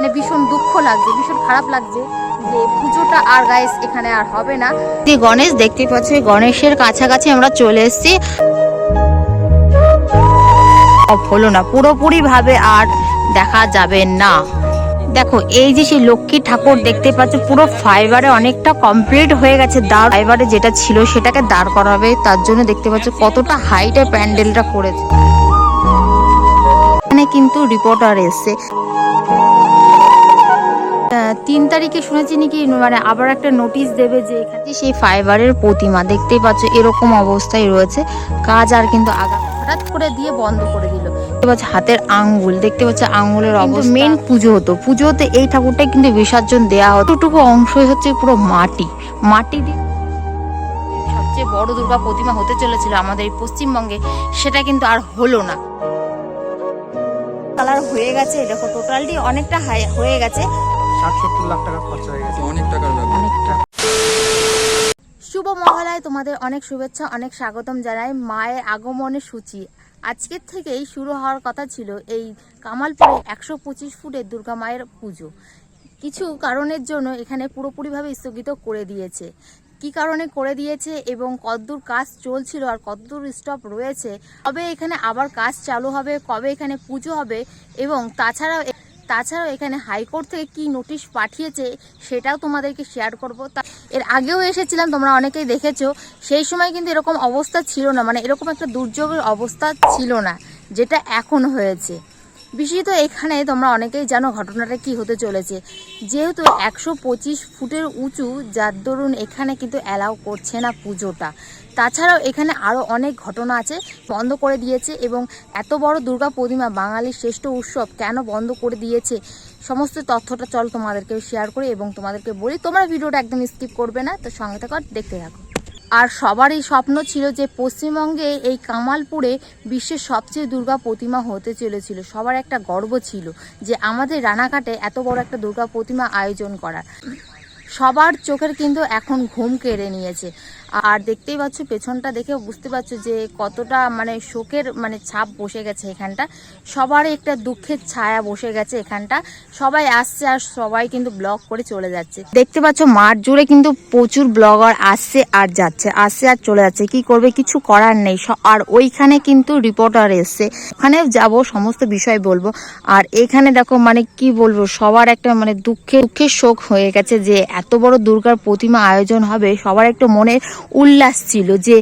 মানে ভীষণ দুঃখ লাগছে, ভীষণ খারাপ লাগছে যে পুজোটা আর গাইস এখানে আর হবে না। গণেশ দেখতে গণেশের কাছাকাছি আমরা চলে এসেছি। হলো না পুরোপুরি ভাবে আর দেখা যাবে না। দেখো, এই যে সেই লক্ষ্মী ঠাকুর দেখতে পাচ্ছ, পুরো ফাইবারে অনেকটা কমপ্লিট হয়ে গেছে। দাঁড় ফাইবারে যেটা ছিল সেটাকে দাঁড় করা হবে তার জন্য দেখতে পাচ্ছ কতটা হাইটে প্যান্ডেলটা করেছে। এখানে কিন্তু রিপোর্টার এসছে। তিন তারিখে শুনেছি নাকি মানে আবার একটা নোটিশ দেবে যে এখানে সেই ফাইবারের প্রতিমা। দেখতেই পাচ্ছ এরকম অবস্থায় রয়েছে। কাজ আর কিন্তু আগা হঠাৎ করে দিয়ে বন্ধ করে দিল। দেখতে পাচ্ছ হাতের আঙ্গুল। দেখতে পাচ্ছ আঙ্গুলের অবস্থা। মেন পুজো হতো। পুজোতে এই ঠাকুরটাই কিন্তু বিসর্জন দেওয়া হতো। টুকু অংশই হচ্ছে পুরো মাটি। মাটি দিয়ে সবচেয়ে বড় দুর্গা প্রতিমা হতে চলেছিল আমাদের এই পশ্চিমবঙ্গে। সেটা কিন্তু আর হলো না। কালার হয়ে গেছে দেখো টোটালটি অনেকটা হাই হয়ে গেছে। ষাট সত্তর লাখ টাকা খরচা হয়ে গেছে। অনেক টাকার ব্যাপার। অনেকটা শুভ মহালয় তোমাদের অনেক শুভেচ্ছা অনেক স্বাগতম জানাই মায়ের আগমনের সূচি। আজকের থেকেই শুরু হওয়ার কথা ছিল এই কামালপুরে একশো পঁচিশ ফুটের দুর্গা মায়ের পুজো। কিছু কারণের জন্য এখানে পুরোপুরিভাবে স্থগিত করে দিয়েছে। কি কারণে করে দিয়েছে এবং কতদূর কাজ চলছিল আর কতদূর স্টপ রয়েছে কবে এখানে আবার কাজ চালু হবে কবে এখানে পুজো হবে এবং তাছাড়াও তাছাড়াও এখানে হাইকোর্ট থেকে কি নোটিশ পাঠিয়েছে সেটাও তোমাদেরকে শেয়ার করব। তা এর আগেও এসেছিলাম, তোমরা অনেকেই দেখেছ, সেই সময় কিন্তু এরকম অবস্থা ছিল না মানে এরকম একটা দুর্যোগের অবস্থা ছিল না, যেটা এখন হয়েছে। বিশেষত এখানে তোমরা অনেকেই জানো ঘটনাটা কি হতে চলেছে। যেহেতু একশো পঁচিশ ফুটের উঁচু, যার দরুন এখানে কিন্তু অ্যালাউ করছে না পুজোটা। তাছাড়াও এখানে আরও অনেক ঘটনা আছে, বন্ধ করে দিয়েছে এবং এত বড় দুর্গা প্রতিমা, বাঙালির শ্রেষ্ঠ উৎসব কেন বন্ধ করে দিয়েছে? সমস্ত তথ্যটা চল তোমাদেরকে শেয়ার করি এবং তোমাদেরকে বলি, তোমরা ভিডিওটা একদম স্কিপ করবে না, তো সঙ্গে থাকো দেখতে থাকো। আর সবারই স্বপ্ন ছিল যে পশ্চিমবঙ্গে এই কামালপুরে বিশ্বের সবচেয়ে দুর্গা প্রতিমা হতে চলেছিল। সবার একটা গর্ব ছিল যে আমাদের রানাঘাটে এত বড় একটা দুর্গা প্রতিমা আয়োজন করার। সবার চোখের কিন্তু এখন ঘুম কেড়ে নিয়েছে। আর দেখতেই পাচ্ছ, পেছনটা দেখে বুঝতে পারছ যে কতটা মানে শোকের মানে ছাপ বসে গেছে এখানটা। সবারই একটা দুঃখের ছায়া বসে গেছে এখানটা। সবাই আসছে আর সবাই কিন্তু ব্লগ করে চলে যাচ্ছে। দেখতে পাচ্ছ, মাঠ জুড়ে কিন্তু প্রচুর ব্লগার আসছে আর যাচ্ছে, আসছে আর চলে যাচ্ছে। কি করবে, কিছু করার নেই। আর ওইখানে কিন্তু রিপোর্টার এসছে। ওখানে যাব, সমস্ত বিষয় বলব। আর এখানে দেখো মানে কি বলব, সবার একটা মানে দুঃখে, দুঃখের শোক হয়ে গেছে যে এত বড় দুর্গার প্রতিমা আয়োজন হবে। সবার একটা মনে উল্লাস ছিল যে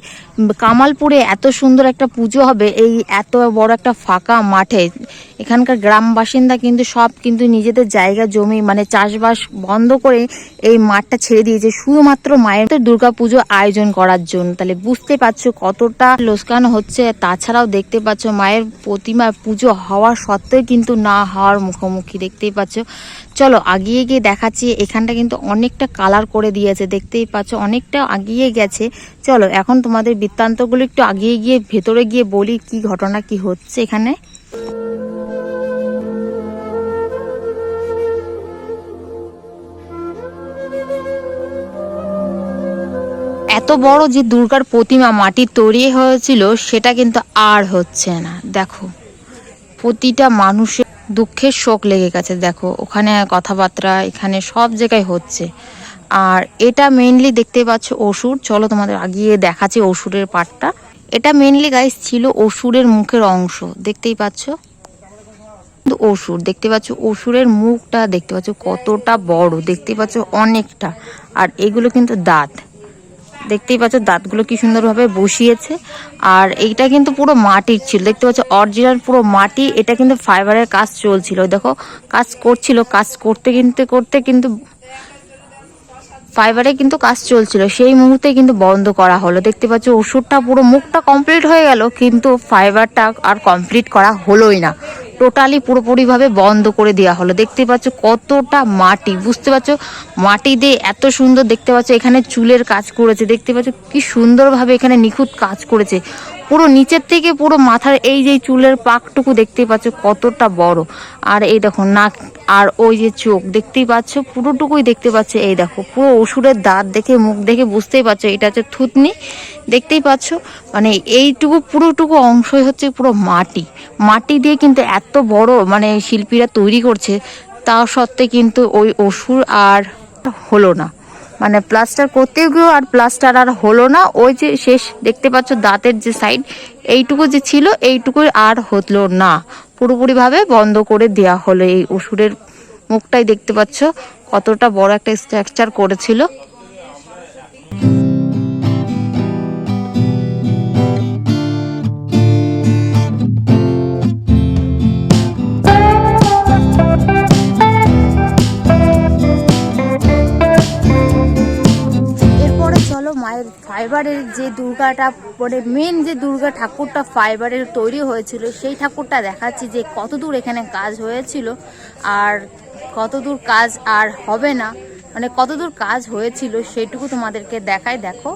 কামালপুরে এত সুন্দর একটা পুজো হবে, এই এত বড় একটা ফাঁকা মাঠে। এখানকার গ্রাম বাসিন্দা কিন্তু সব কিন্তু নিজেদের জায়গা, জমি মানে চাষবাস বন্ধ করে এই মাঠটা ছেড়ে দিয়েছে। শুধুমাত্র মায়ের দুর্গা পুজো আয়োজন করার জন্য। তাহলে বুঝতে পারছ কতটা লোকসান হচ্ছে। তাছাড়াও দেখতে পাচ্ছ মায়ের প্রতিমা পুজো হওয়া সত্ত্বেও কিন্তু না হওয়ার মুখোমুখি দেখতেই পাচ্ছ। চলো আগিয়ে গিয়ে দেখাচ্ছি, এখানটা কিন্তু অনেকটা কালার করে দিয়েছে। দেখতেই পাচ্ছ অনেকটা আগিয়ে গেছে। চলো এখন তোমাদের বৃত্তান্তগুলো একটু আগিয়ে গিয়ে ভেতরে গিয়ে বলি কি ঘটনা, কি হচ্ছে এখানে। এত বড় যে দুর্গার প্রতিমা মাটির তৈরি হয়েছিল, সেটা কিন্তু আর হচ্ছে না। দেখো, প্রতিটা মানুষের দুঃখের শোক লেগে গেছে। দেখো, ওখানে কথাবার্তা, এখানে সব জায়গায় হচ্ছে। আর এটা মেনলি দেখতে পাচ্ছ অসুর। চলো তোমাদের আগিয়ে দেখাচ্ছি অসুরের পার্টটা এটা মেনলি গাইস ছিল অসুরের মুখের অংশ। দেখতেই পাচ্ছ? অসুর, দেখতে পাচ্ছ অসুরের মুখটা, দেখতে পাচ্ছ কতটা বড়, দেখতে পাচ্ছ অনেকটা। আর এগুলো কিন্তু দাঁত। দেখতেই পাচ্ছ দাঁতগুলো কি সুন্দরভাবে বসিয়েছে। আর এইটা কিন্তু পুরো মাটির ছিল। দেখতে পাচ্ছ অরিজিনাল পুরো মাটি। এটা কিন্তু ফাইবারের কাজ চলছিল। দেখো, কাজ করছিল। কাজ করতে কিনতে, করতে কিন্তু ফাইবারে কিন্তু কাজ চলছিল। সেই মুহূর্তে কিন্তু বন্ধ করা হলো। দেখতে পাচ্ছ, ওষুধটা পুরো মুখটা কমপ্লিট হয়ে গেল, কিন্তু ফাইবারটা আর কমপ্লিট করা হলোই না। টোটালি পুরোপুরিভাবে বন্ধ করে দেওয়া হলো। দেখতে পাচ্ছ, কতটা মাটি। বুঝতে পারছ, মাটি দিয়ে এত সুন্দর দেখতে পাচ্ছ, এখানে চুলের কাজ করেছে। দেখতে পাচ্ছ, কি সুন্দরভাবে এখানে নিখুঁত কাজ করেছে। পুরো নিচের থেকে পুরো মাথার এই যে চুলের পাকটুকু দেখতেই পাচ্ছ কতটা বড়। আর এই দেখো নাক আর ওই যে চোখ দেখতেই পাচ্ছ, পুরোটুকুই দেখতে পাচ্ছ। এই দেখো, পুরো ওষুধের দাঁত দেখে, মুখ দেখে বুঝতেই পারছ এটা হচ্ছে থুতনি। দেখতেই পাচ্ছ মানে এইটুকু, পুরোটুকু অংশই হচ্ছে পুরো মাটি। মাটি দিয়ে কিন্তু এত বড় মানে শিল্পীরা তৈরি করছে, তা সত্ত্বে কিন্তু ওই অসুর আর হলো না। মানে প্লাস্টার করতে গিয়েও আর প্লাস্টার আর হলো না। ওই যে শেষ দেখতে পাচ্ছ দাঁতের যে সাইড এইটুকু যে ছিল এইটুকু আর হলো না। পুরোপুরিভাবে বন্ধ করে দেয়া হলো। এই ওষুধের মুখটাই দেখতে পাচ্ছ কতটা বড় একটা স্ট্রাকচার করেছিল। ফাইবারের যে দুর্গাটা মানে মেন যে দুর্গা ঠাকুরটা ফাইবারের তৈরি হয়েছিল, সেই ঠাকুরটা দেখাচ্ছি যে কতদূর এখানে কাজ হয়েছিল আর কতদূর কাজ আর হবে না। মানে কতদূর কাজ হয়েছিল সেটুকু তোমাদেরকে দেখায় দেখো।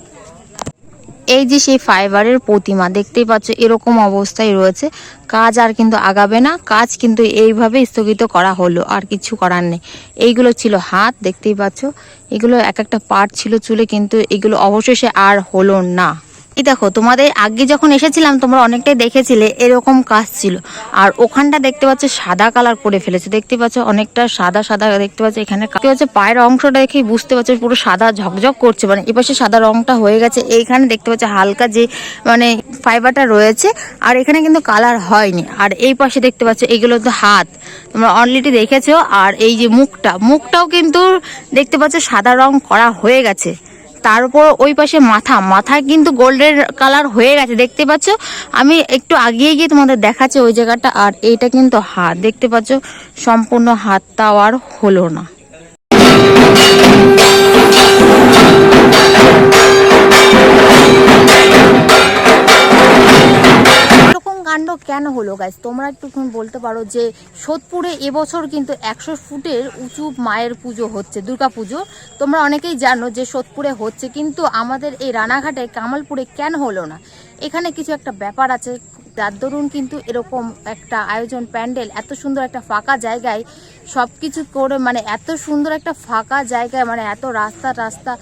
এই যে সেই ফাইবারের প্রতিমা, দেখতেই পাচ্ছ এরকম অবস্থায় রয়েছে। কাজ আর কিন্তু আগাবে না, কাজ কিন্তু এইভাবে স্থগিত করা হলো, আর কিছু করার নেই। এইগুলো ছিল হাত, দেখতেই পাচ্ছ। এগুলো এক একটা পার্ট ছিল চুলে, কিন্তু এগুলো অবশেষে আর হলো না। এই দেখো, তোমাদের আগে যখন এসেছিলাম, তোমরা অনেকটাই দেখেছিলে এরকম কাজ ছিল। আর ওখানটা দেখতে পাচ্ছ, সাদা কালার করে ফেলেছে। দেখতে পাচ্ছ, অনেকটা সাদা সাদা দেখতে পাচ্ছ, এখানে দেখতে পাচ্ছ পায়ের অংশটা দেখেই বুঝতে পারছ, পুরো সাদা ঝকঝক করছে। মানে এপাশে সাদা রংটা হয়ে গেছে। এইখানে দেখতে পাচ্ছ, হালকা যে মানে ফাইবারটা রয়েছে। আর এখানে কিন্তু কালার হয়নি। আর এই পাশে দেখতে পাচ্ছ, এগুলো তো হাত। তোমরা অলরেডি দেখেছ। আর এই যে মুখটা, মুখটাও কিন্তু দেখতে পাচ্ছ, সাদা রং করা হয়ে গেছে। তার উপর ওই পাশে মাথা। মাথা কিন্তু গোল্ডের কালার হয়ে গেছে, দেখতে পাচ্ছ? আমি একটু আগিয়ে গিয়ে তোমাদের দেখাচ্ছি ওই জায়গাটা, আর এইটা কিন্তু হাত। দেখতে পাচ্ছ, সম্পূর্ণ হাত তাও আর হলো না। কাণ্ড কেন হলো গাইজ তোমরা একটু বলতে পারো যে সোদপুরে এবছর কিন্তু একশো ফুটের উঁচু মায়ের পুজো হচ্ছে, দুর্গা পুজো। তোমরা অনেকেই জানো যে সোদপুরে হচ্ছে, কিন্তু আমাদের এই রানাঘাটে, কামালপুরে কেন হলো না? এখানে কিছু একটা ব্যাপার আছে। তার দরুন কিন্তু এরকম একটা আয়োজন প্যান্ডেল, এত সুন্দর একটা ফাঁকা জায়গায় সব কিছু করে মানে এত সুন্দর একটা ফাঁকা জায়গায় মানে এত রাস্তা রাস্তা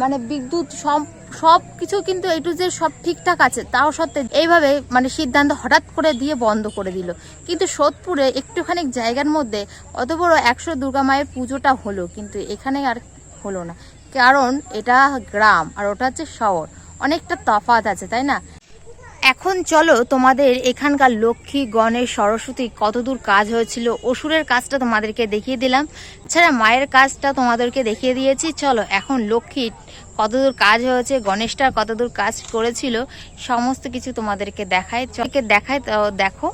মানে বিদ্যুৎ সব সব কিছু কিন্তু এই টু যে সব ঠিকঠাক আছে। তাও সত্ত্বে এইভাবে মানে সিদ্ধান্ত হঠাৎ করে দিয়ে বন্ধ করে দিল। কিন্তু সোদপুরে একটুখানি জায়গার মধ্যে অত বড় একশো দুর্গা মায়ের পুজোটা হলো, কিন্তু এখানে আর হলো না। কারণ এটা গ্রাম, আর ওটা হচ্ছে শহর। অনেকটা তফাৎ আছে, তাই না? এখন চলো তোমাদের এখানকার লক্ষ্মী, গণেশ, সরস্বতী কতদূর কাজ হয়েছিল, অসুরের কাজটা তোমাদেরকে দেখিয়ে দিলাম। ছাড়া মায়ের কাজটা তোমাদেরকে দেখিয়ে দিয়েছি। চলো, এখন লক্ষ্মী কতদূর কাজ হয়েছে গণেশটার কতদূর কাজ করেছিল, সমস্ত কিছু তোমাদেরকে দেখায় চলকে দেখায় দেখো।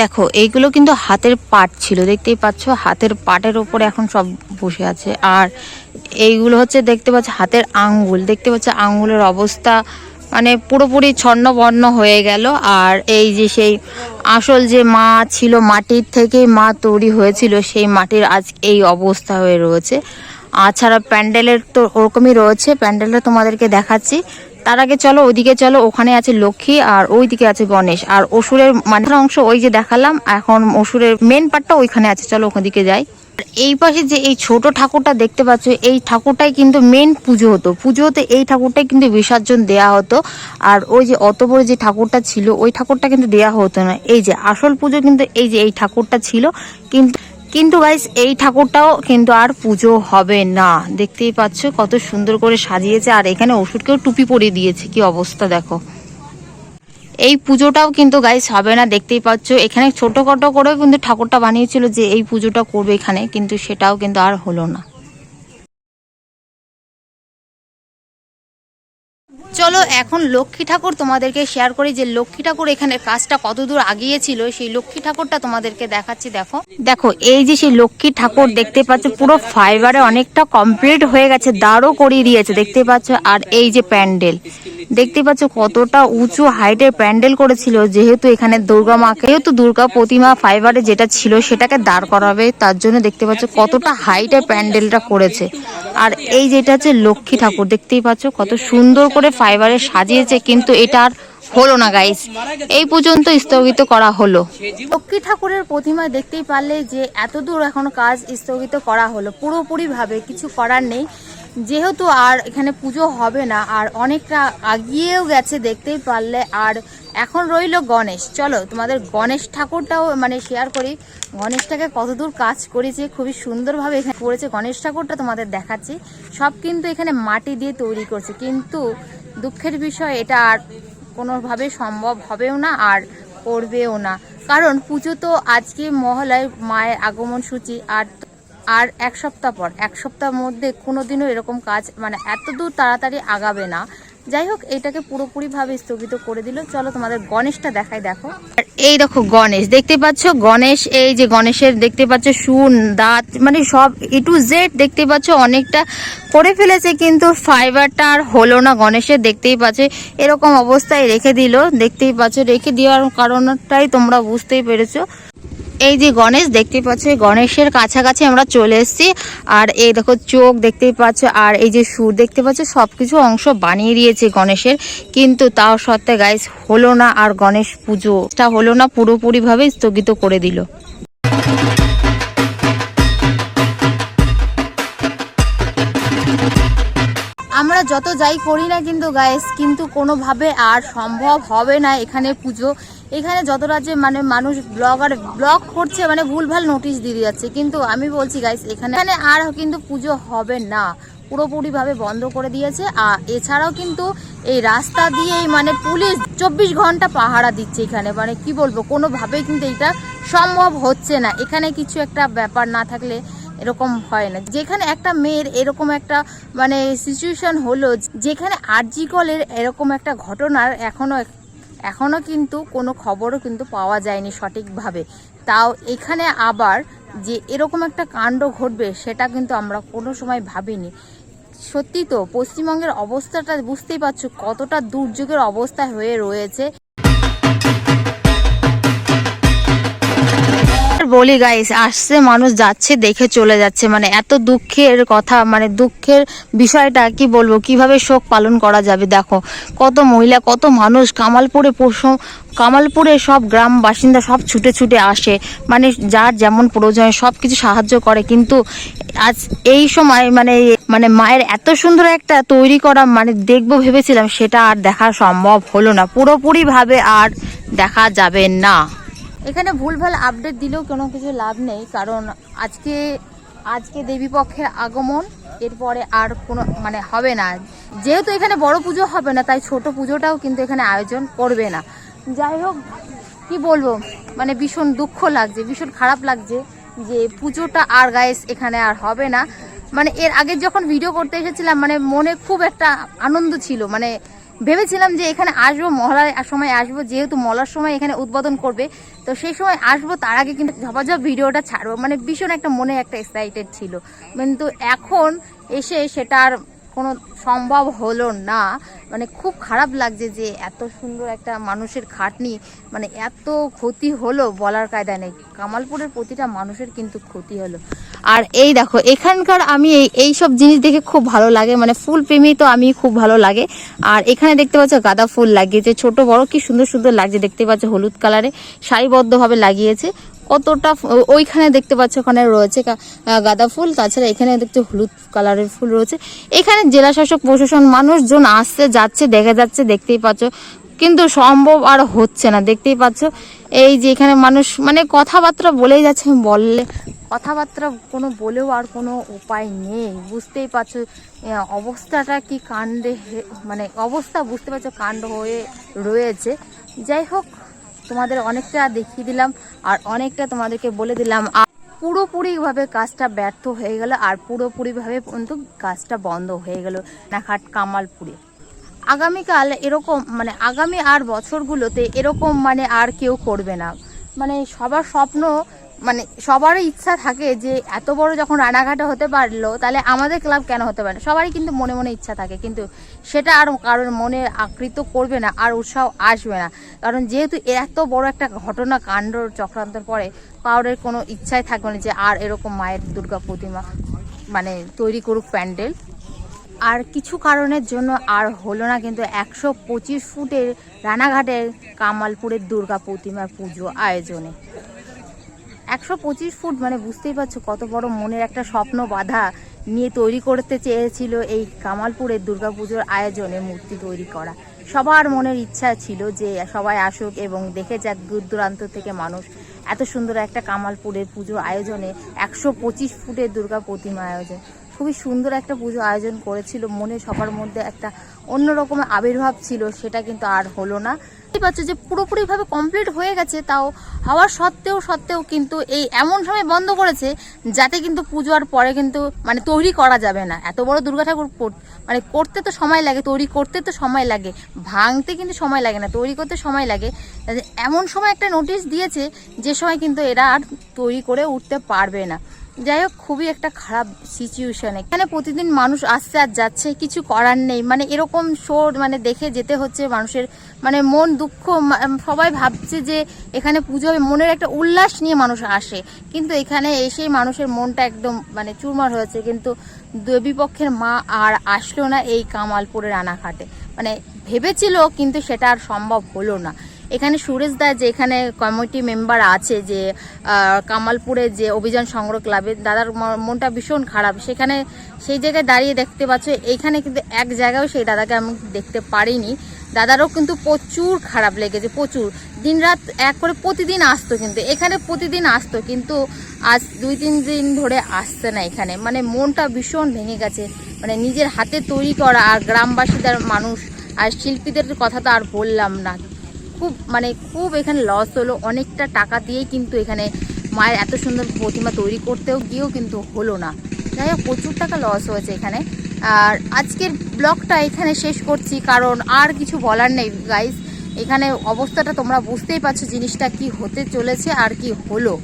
দেখো, এইগুলো কিন্তু হাতের পাট ছিল, দেখতেই পাচ্ছ? হাতের পাটের ওপরে এখন সব বসে আছে। আর এইগুলো হচ্ছে, দেখতে পাচ্ছ, হাতের আঙ্গুল, দেখতে পাচ্ছ আঙ্গুলের অবস্থা মানে পুরোপুরি ছন্ন বর্ণ হয়ে গেল। আর এই যে সেই আসল যে মা ছিল মাটির থেকেই মা তৈরি হয়েছিল, সেই মাটির আজ এই অবস্থা হয়ে রয়েছে। আর ছাড়া প্যান্ডেলের তো ওরকমই রয়েছে, প্যান্ডেলটা তোমাদেরকে দেখাচ্ছি। তার আগে চলো, ওইদিকে চলো, ওখানে আছে লক্ষ্মী আর ওইদিকে আছে গণেশ। আর অসুরের মাথার অংশ ওই যে দেখালাম, এখন অসুরের মেন পার্টটা ওইখানে আছে। চলো ওখান দিকে যাই। এই পাশে যে এই ছোট ঠাকুরটা দেখতে পাচ্ছ, এই ঠাকুরটাই কিন্তু মেন পুজো হতো। পুজো হতে এই ঠাকুরটাই কিন্তু বিসর্জন দেয়া হতো। আর ওই যে অত বড় যে ঠাকুরটা ছিল, ওই ঠাকুরটা কিন্তু দেয়া হতো না। এই যে আসল পুজো কিন্তু এই যে এই ঠাকুরটা ছিল। কিন্তু কিন্তু গাইস এই ঠাকুরটাও কিন্তু আর পুজো হবে না। দেখতেই পাচ্ছ কত সুন্দর করে সাজিয়েছে। আর এখানে ওষুধকেও টুপি পরিয়ে দিয়েছে। কি অবস্থা দেখো। এই পুজোটাও কিন্তু গাইস হবে না, দেখতেই পাচ্ছ। এখানে ছোটোখাটো করেও কিন্তু ঠাকুরটা বানিয়েছিল যে এই পুজোটা করবে এখানে, কিন্তু সেটাও কিন্তু আর হলো না। চলো, এখন লক্ষ্মী ঠাকুর তোমাদেরকে শেয়ার করি যে লক্ষ্মী ঠাকুর এখানে কাজটা কত দূর আগিয়েছিল, সেই লক্ষ্মী ঠাকুরটা তোমাদেরকে দেখাচ্ছি, দেখো। দেখো, এই যে সেই লক্ষ্মী ঠাকুর দেখতে পাচ্ছ, পুরো ফাইবারে অনেকটা কমপ্লিট হয়ে গেছে, দাঁড়ও করিয়ে দিয়েছে, দেখতে পাচ্ছ? আর এই যে প্যান্ডেল, দেখতে পাচ্ছ কতটা উঁচু হাইটের প্যান্ডেল করেছিল, যেহেতু এখানে দুর্গা মাকে যেহেতু দুর্গা প্রতিমা ফাইবারে যেটা ছিল, সেটাকে দাঁড় করাবে, তার জন্য দেখতে পাচ্ছ কতটা হাইটের প্যান্ডেলটা করেছে। আর এই যেটা হচ্ছে লক্ষ্মী ঠাকুর, দেখতেই পাচ্ছ কত সুন্দর করে ফাইবারে সাজিয়েছে, কিন্তু এটা আর হলো না গাইস এই পর্যন্ত স্থগিত করা হলো। লক্ষ্মী ঠাকুরের প্রতিমা দেখতেই পারলে যে এত দূর এখন কাজ স্থগিত করা হলো। পুরোপুরি ভাবে কিছু করার নেই। যেহেতু আর এখানে পুজো হবে না, আর অনেকটা আগিয়েও গেছে দেখতেই পারলে। আর এখন রইল গণেশ। চলো, তোমাদের গণেশ ঠাকুরটাও মানে শেয়ার করি। গণেশটাকে কতদূর কাজ করেছে, খুবই সুন্দরভাবে এখানে করেছে। গণেশ ঠাকুরটা তোমাদের দেখাচ্ছি। সব কিন্তু এখানে মাটি দিয়ে তৈরি করছে। কিন্তু দুঃখের বিষয়, এটা আর কোনোভাবে সম্ভব হবেও না আর করবেও না। কারণ পুজো তো আজকে মহলায় মায়ের আগমন সূচি, আর আর এক সপ্তাহ পর, এক সপ্তাহের মধ্যে কোনোদিনও এরকম কাজ মানে এত দূর তাড়াতাড়ি আগাবে না। যাই হোক, এটাকে পুরোপুরিভাবে স্থগিত করে দিল। চলো তোমাদের গণেশটা দেখাই, দেখো। আর এই দেখো গণেশ, দেখতে পাচ্ছ? গণেশ, এই যে গণেশের দেখতে পাচ্ছ, সুন, দাঁত মানে সব এ টু জেড দেখতে পাচ্ছ, অনেকটা করে ফেলেছে, কিন্তু ফাইবারটা আর হলো না। গণেশের দেখতেই পাচ্ছ, এরকম অবস্থায় রেখে দিল। দেখতেই পাচ্ছ, রেখে দেওয়ার কারণটাই তোমরা বুঝতেই পেরেছ। এই যে গণেশ দেখতে পাচ্ছ গণেশের কাছাকাছি আমরা চলে এসেছি। আর এই দেখো, চোখ দেখতেই পাচ্ছ, আর এই যে সুর দেখতে পাচ্ছ সব কিছু অংশ বানিয়ে দিয়েছে গণেশের। কিন্তু তাও সত্ত্বে গাইস হলো না আর গণেশ পুজোটা হলো না পুরোপুরিভাবে স্থগিত করে দিল। আমরা যত যাই করি না কিন্তু গাইস কিন্তু কোনোভাবে আর সম্ভব হবে না এখানে পুজো। এখানে যত রাজ্যে মানে মানুষ ব্লগার ব্লগ করছে মানে ভুলভাল নোটিশ দিয়ে যাচ্ছে। কিন্তু আমি বলছি গাইস এখানে এখানে আর কিন্তু পুজো হবে না। পুরোপুরিভাবে বন্ধ করে দিয়েছে। আর এছাড়াও কিন্তু এই রাস্তা দিয়েই মানে পুলিশ চব্বিশ ঘণ্টা পাহারা দিচ্ছে এখানে। মানে কি বলব, কোনোভাবেই কিন্তু এটা সম্ভব হচ্ছে না। এখানে কিছু একটা ব্যাপার না থাকলে এরকম হয় না। যেখানে একটা মেয়ের এরকম একটা মানে সিচুয়েশন হলো, যেখানে আরজি কলের এরকম একটা ঘটনার এখনও এখনও কিন্তু কোনো খবরও কিন্তু পাওয়া যায়নি সঠিকভাবে। তাও এখানে আবার যে এরকম একটা কাণ্ড ঘটবে, সেটা কিন্তু আমরা কোনো সময় ভাবিনি। সত্যি তো, পশ্চিমবঙ্গের অবস্থাটা বুঝতেই পারছ, কতটা দুর্যোগের অবস্থা হয়ে রয়েছে। বলি গাইস আসছে, মানুষ যাচ্ছে, দেখে চলে যাচ্ছে। মানে এত দুঃখের কথা মানে দুঃখের বিষয়টা, কি বলব, কীভাবে শোক পালন করা যাবে, দেখো। কত মহিলা, কত মানুষ, কামালপুরে পশু, কামালপুরে সব গ্রাম বাসিন্দা সব ছুটে ছুটে আসে। মানে যার যেমন প্রয়োজন সব কিছু সাহায্য করে। কিন্তু আজ এই সময় মানে মানে মায়ের এত সুন্দর একটা তৈরি করা মানে দেখব, ভেবেছিলাম, সেটা আর দেখা সম্ভব হলো না। পুরোপুরিভাবে আর দেখা যাবে না। এখানে ভুলভাল আপডেট দিলেও কোনো কিছু লাভ নেই, কারণ আজকে আজকে দেবী পক্ষের আগমন, এরপরে আর কোনো মানে হবে না। যেহেতু এখানে বড় পুজো হবে না, তাই ছোট পুজোটাও কিন্তু এখানে আয়োজন করবে না। যাই হোক, কি বলব? মানে ভীষণ দুঃখ লাগছে, ভীষণ খারাপ লাগছে যে পুজোটা আর গায়েস এখানে আর হবে না। মানে এর আগে যখন ভিডিও করতে এসেছিলাম মানে মনে খুব একটা আনন্দ ছিল। মানে ভেবেছিলাম যে এখানে আসব, মহলার সময় আসব, যেহেতু মলার সময় এখানে উদ্বোধন করবে। তো সেই সময় আসব, তার আগে কিন্তু ঝপাঝপ ভিডিওটা ছাড়বো। মানে ভীষণ একটা মনে একটা এক্সাইটেড ছিল। কিন্তু এখন এসে সেটা আর কোনো সম্ভব হলো না। মানে খুব খারাপ লাগছে যে এত সুন্দর একটা মানুষের খাটনি মানে এত ক্ষতি হলো বলার কায়দা নেই। কামালপুরের প্রতিটা মানুষের কিন্তু ক্ষতি হলো। আর এই দেখো, এখানকার আমি এই এই সব জিনিস দেখে খুব ভালো লাগে। মানে ফুল প্রেমী তো আমি খুব ভালো লাগে। আর এখানে দেখতে পাচ্ছ গাঁদা ফুল লাগিয়েছে। ছোট বড় কি সুন্দর সুন্দর লাগছে। দেখতে পাচ্ছ হলুদ কালারে সারিবদ্ধভাবে লাগিয়েছে। কতটা ওইখানে দেখতে পাচ্ছ ওখানে রয়েছে গাঁদা ফুল, তাছাড়া এখানে দেখতে হলুদ কালারের ফুল রয়েছে। এখানে জেলা শাসক প্রশাসন মানুষজন আসছে, যাচ্ছে, দেখা যাচ্ছে, দেখতেই পাচ্ছ। কিন্তু সম্ভব আর হচ্ছে না, দেখতেই পাচ্ছ। এই যে এখানে মানুষ মানে কথাবার্তা বলেই যাচ্ছে বললে কথাবার্তা কোনো বলেও আর কোনো উপায় নেই। বুঝতেই পারছ অবস্থাটা কি কাণ্ডে মানে অবস্থা বুঝতে পারছ, কাণ্ড হয়ে রয়েছে। যাই হোক তোমাদের অনেকটা দেখিয়ে দিলাম আর অনেকটা তোমাদেরকে বলে দিলাম। পুরোপুরিভাবে কাজটা ব্যর্থ হয়ে গেল আর পুরোপুরিভাবে কিন্তু কাজটা বন্ধ হয়ে গেল নাখাট কামালপুরে। আগামীকাল এরকম মানে আগামী আর বছরগুলোতে এরকম মানে আর কেউ করবে না। মানে সবার স্বপ্ন মানে সবারই ইচ্ছা থাকে যে এত বড় যখন রানাঘাটে হতে পারল, তাহলে আমাদের ক্লাব কেন হতে পারে? সবারই কিন্তু মনে মনে ইচ্ছা থাকে, কিন্তু সেটা আর কারোর মনে আকৃত করবে না আর উৎসাহ আসবে না। কারণ যেহেতু এত বড় একটা ঘটনা কাণ্ড চক্রান্তর পরে কারোর কোনো ইচ্ছাই থাকবে না যে আর এরকম মায়ের দুর্গা প্রতিমা মানে তৈরি করুক প্যান্ডেল। আর কিছু কারণের জন্য আর হলো না, কিন্তু একশো পঁচিশ ফুটের রানাঘাটের কামালপুরের দুর্গা প্রতিমার পুজো আয়োজনে। একশো পঁচিশ ফুট মানে বুঝতেই পারছ কত বড় মনের একটা স্বপ্ন বাধা নিয়ে তৈরি করতে চেয়েছিল এই কামালপুরের দুর্গাপুজোর আয়োজনে মূর্তি তৈরি করা। সবার মনের ইচ্ছা ছিল যে সবাই আসুক এবং দেখে যাক দূর দূরান্ত থেকে মানুষ এত সুন্দর একটা কামালপুরের পুজো আয়োজনে একশো পঁচিশ ফুটের দুর্গা প্রতিমা আয়োজন। খুবই সুন্দর একটা পুজো আয়োজন করেছিল। মনে সবার মধ্যে একটা অন্যরকম আবির্ভাব ছিল, সেটা কিন্তু আর হলো না। পাচ্ছ যে পুরোপুরিভাবে কমপ্লিট হয়ে গেছে, তাও হওয়ার সত্ত্বেও সত্ত্বেও কিন্তু এই এমন সময় বন্ধ করেছে, যাতে কিন্তু পুজো আর পরে কিন্তু মানে তৈরি করা যাবে না। এত বড় দুর্গা ঠাকুর মানে করতে তো সময় লাগে, তৈরি করতে তো সময় লাগে, ভাঙতে কিন্তু সময় লাগে না, তৈরি করতে সময় লাগে। এমন সময় একটা নোটিশ দিয়েছে, যে সময় কিন্তু এরা আর তৈরি করে উঠতে পারবে না। যাই হোক, খুবই একটা খারাপ সিচুয়েশন এখানে প্রতিদিন মানুষ আসছে আর যাচ্ছে, কিছু করার নেই। মানে এরকম শো মানে দেখে যেতে হচ্ছে মানুষের। মানে মন দুঃখ সবাই ভাবছে যে এখানে পুজো মনের একটা উল্লাস নিয়ে মানুষ আসে। কিন্তু এখানে এসেই মানুষের মনটা একদম মানে চুরমার হয়েছে। কিন্তু দেবী পক্ষের মা আর আসলো না এই কামালপুরের রানাঘাটে মানে ভেবেছিল, কিন্তু সেটা আর সম্ভব হলো না। এখানে সুরেশ দা যে এখানে কমিটি মেম্বার আছে যে কামালপুরে যে অভিযান সংগ্রহ ক্লাবে, দাদার মনটা ভীষণ খারাপ। সেখানে সেই জায়গায় দাঁড়িয়ে দেখতে পাচ্ছ, এইখানে কিন্তু এক জায়গাও সেই দাদাকে আমি দেখতে পারিনি। দাদারও কিন্তু প্রচুর খারাপ লেগেছে, প্রচুর। দিনরাত এক করে প্রতিদিন আসতো কিন্তু, এখানে প্রতিদিন আসতো কিন্তু আজ দুই, তিন দিন ধরে আসছে না এখানে। মানে মনটা ভীষণ ভেঙে গেছে। মানে নিজের হাতে তৈরি করা আর গ্রামবাসীদের মানুষ আর শিল্পীদের কথা তো আর বললাম না। খুব মানে খুব এখানে লস হলো। অনেকটা টাকা দিয়েই কিন্তু এখানে মায়ের এত সুন্দর প্রতিমা তৈরি করতেও গিয়েও কিন্তু হলো না। যাই হোক, প্রচুর টাকা লস হয়েছে এখানে। আর আজকের ব্লগটা এখানে শেষ করছি, কারণ আর কিছু বলার নেই গাইজ এখানে অবস্থাটা তোমরা বুঝতেই পারছ জিনিসটা কি হতে চলেছে আর কি হলো।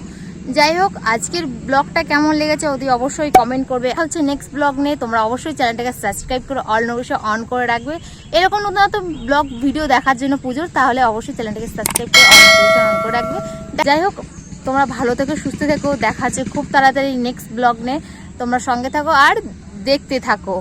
যাই হোক, আজকের ব্লগটা কেমন লেগেছে অতি অবশ্যই কমেন্ট করবে। হচ্ছে নেক্সট ব্লগ নিয়ে। তোমরা অবশ্যই চ্যানেলটাকে সাবস্ক্রাইব করে অল নোটিফিকেশন অন করে রাখবে। এরকম নতুন ব্লগ ভিডিও দেখার জন্য পুজোর তাহলে অবশ্যই চ্যানেলটাকে সাবস্ক্রাইব করে অল নোটিফিকেশন অন করে রাখবে। যাই হোক, তোমরা ভালো থেকো, সুস্থ থেকো। দেখা হচ্ছে খুব তাড়াতাড়ি নেক্সট ব্লগ নিয়ে। তোমরা সঙ্গে থাকো আর দেখতে থাকো।